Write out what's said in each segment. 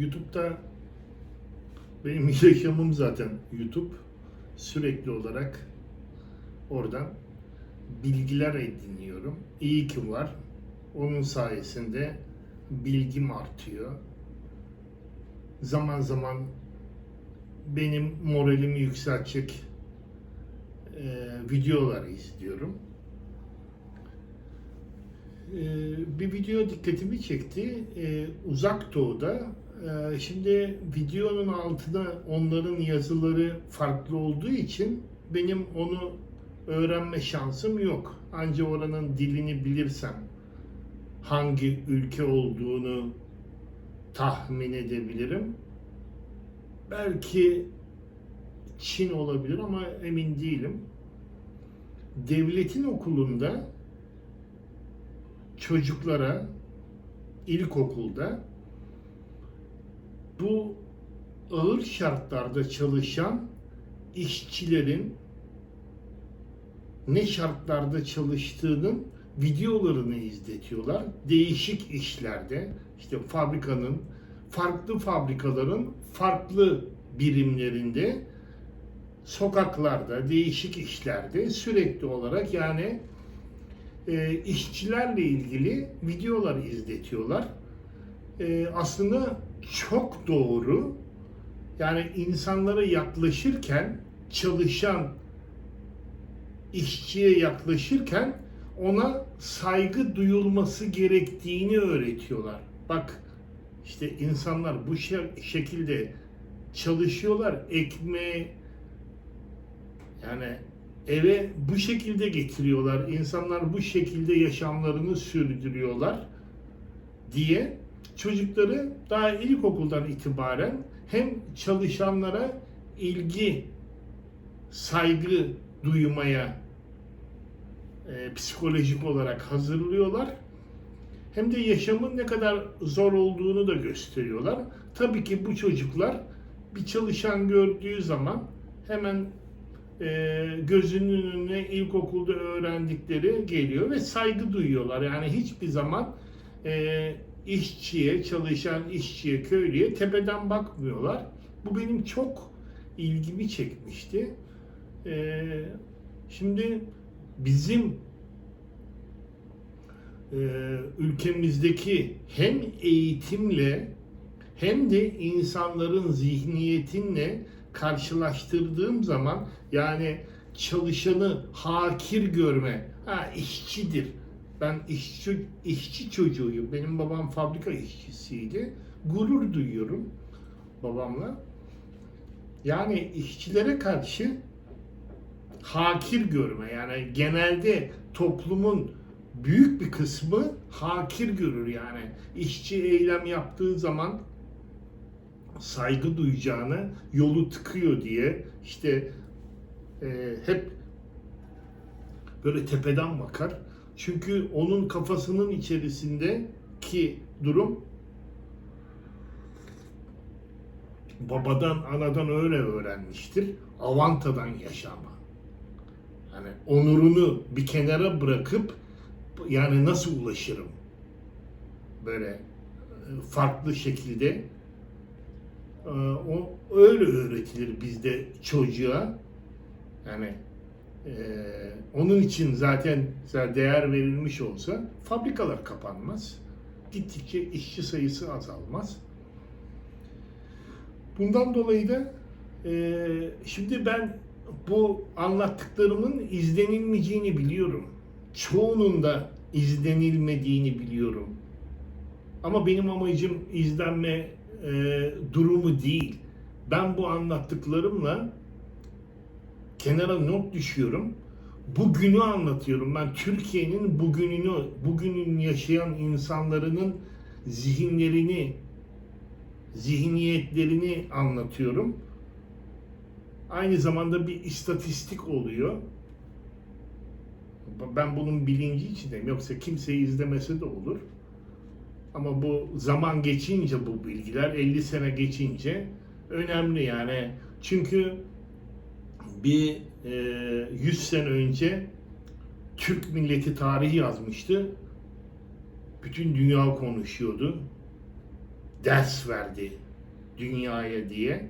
YouTube'da benim yaşamım zaten YouTube. Sürekli olarak oradan bilgiler ediniyorum. İyi ki var. Onun sayesinde bilgim artıyor. Zaman zaman benim moralimi yükseltecek e, videolar izliyorum. E, bir video dikkatimi çekti. E, Uzak Doğu'da şimdi videonun altına onların yazıları farklı olduğu için benim onu öğrenme şansım yok. Ancak oranın dilini bilirsem hangi ülke olduğunu tahmin edebilirim. Belki Çin olabilir ama emin değilim. Devletin okulunda çocuklara ilkokulda bu ağır şartlarda çalışan işçilerin ne şartlarda çalıştığının videolarını izletiyorlar. Değişik işlerde işte fabrikanın farklı fabrikaların farklı birimlerinde sokaklarda değişik işlerde sürekli olarak yani e, işçilerle ilgili videolar izletiyorlar. E, aslında çok doğru. Yani insanlara yaklaşırken çalışan işçiye yaklaşırken ona saygı duyulması gerektiğini öğretiyorlar. Bak işte insanlar bu şe- şekilde çalışıyorlar. Ekmeği yani eve bu şekilde getiriyorlar. İnsanlar bu şekilde yaşamlarını sürdürüyorlar diye çocukları daha ilkokuldan itibaren hem çalışanlara ilgi, saygı duymaya e, psikolojik olarak hazırlıyorlar. Hem de yaşamın ne kadar zor olduğunu da gösteriyorlar. Tabii ki bu çocuklar bir çalışan gördüğü zaman hemen e, gözünün önüne ilkokulda öğrendikleri geliyor ve saygı duyuyorlar. Yani hiçbir zaman e, işçiye, çalışan işçiye, köylüye tepeden bakmıyorlar. Bu benim çok ilgimi çekmişti. E, şimdi bizim e, ülkemizdeki hem eğitimle hem de insanların zihniyetinle karşılaştırdığım zaman yani çalışanı hakir görme, ha işçidir. Ben işçi, işçi çocuğuyum. Benim babam fabrika işçisiydi. Gurur duyuyorum babamla. Yani işçilere karşı hakir görme. Yani genelde toplumun büyük bir kısmı hakir görür yani. işçi eylem yaptığı zaman saygı duyacağını yolu tıkıyor diye işte e, hep böyle tepeden bakar. Çünkü onun kafasının içerisindeki durum babadan anadan öyle öğrenmiştir. Avantadan yaşama. Hani onurunu bir kenara bırakıp yani nasıl ulaşırım? Böyle e, farklı şekilde e, o öyle öğretilir bizde çocuğa. Yani e, onun için zaten değer verilmiş olsa fabrikalar kapanmaz. Gittikçe işçi sayısı azalmaz. Bundan dolayı da e, şimdi ben bu anlattıklarımın izlenilmeyeceğini biliyorum. Çoğunun da izlenilmediğini biliyorum. Ama benim amacım izlenme e, durumu değil. Ben bu anlattıklarımla kenara not düşüyorum. Bugünü anlatıyorum. Ben Türkiye'nin bugününü, bugünün yaşayan insanların zihinlerini, zihniyetlerini anlatıyorum. Aynı zamanda bir istatistik oluyor. Ben bunun bilinci içindeyim. Yoksa kimseyi izlemese de olur. Ama bu zaman geçince bu bilgiler 50 sene geçince önemli yani. Çünkü bir e, 100 sene önce Türk milleti tarihi yazmıştı. Bütün dünya konuşuyordu. Ders verdi dünyaya diye.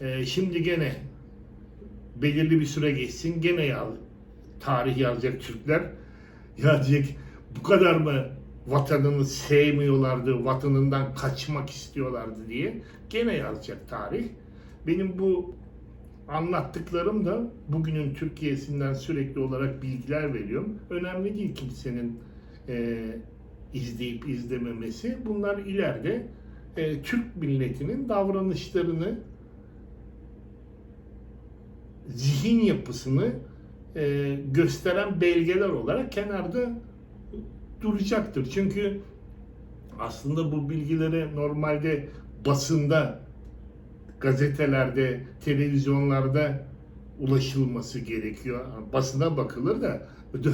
Ee, şimdi gene belirli bir süre geçsin gene ya, tarih yazacak Türkler. Ya diyecek bu kadar mı vatanını sevmiyorlardı, vatanından kaçmak istiyorlardı diye gene yazacak tarih. Benim bu anlattıklarım da bugünün Türkiye'sinden sürekli olarak bilgiler veriyorum. Önemli değil kimsenin e, izleyip izlememesi. Bunlar ileride e, Türk milletinin davranışlarını, zihin yapısını e, gösteren belgeler olarak kenarda duracaktır. Çünkü aslında bu bilgilere normalde basında, gazetelerde, televizyonlarda ulaşılması gerekiyor. Basına bakılır da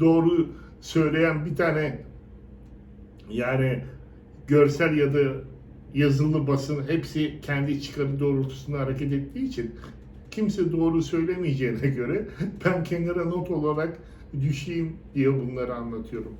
doğru söyleyen bir tane yani görsel ya da yazılı basın hepsi kendi çıkarı doğrultusunda hareket ettiği için kimse doğru söylemeyeceğine göre ben kenara not olarak düşeyim diye bunları anlatıyorum.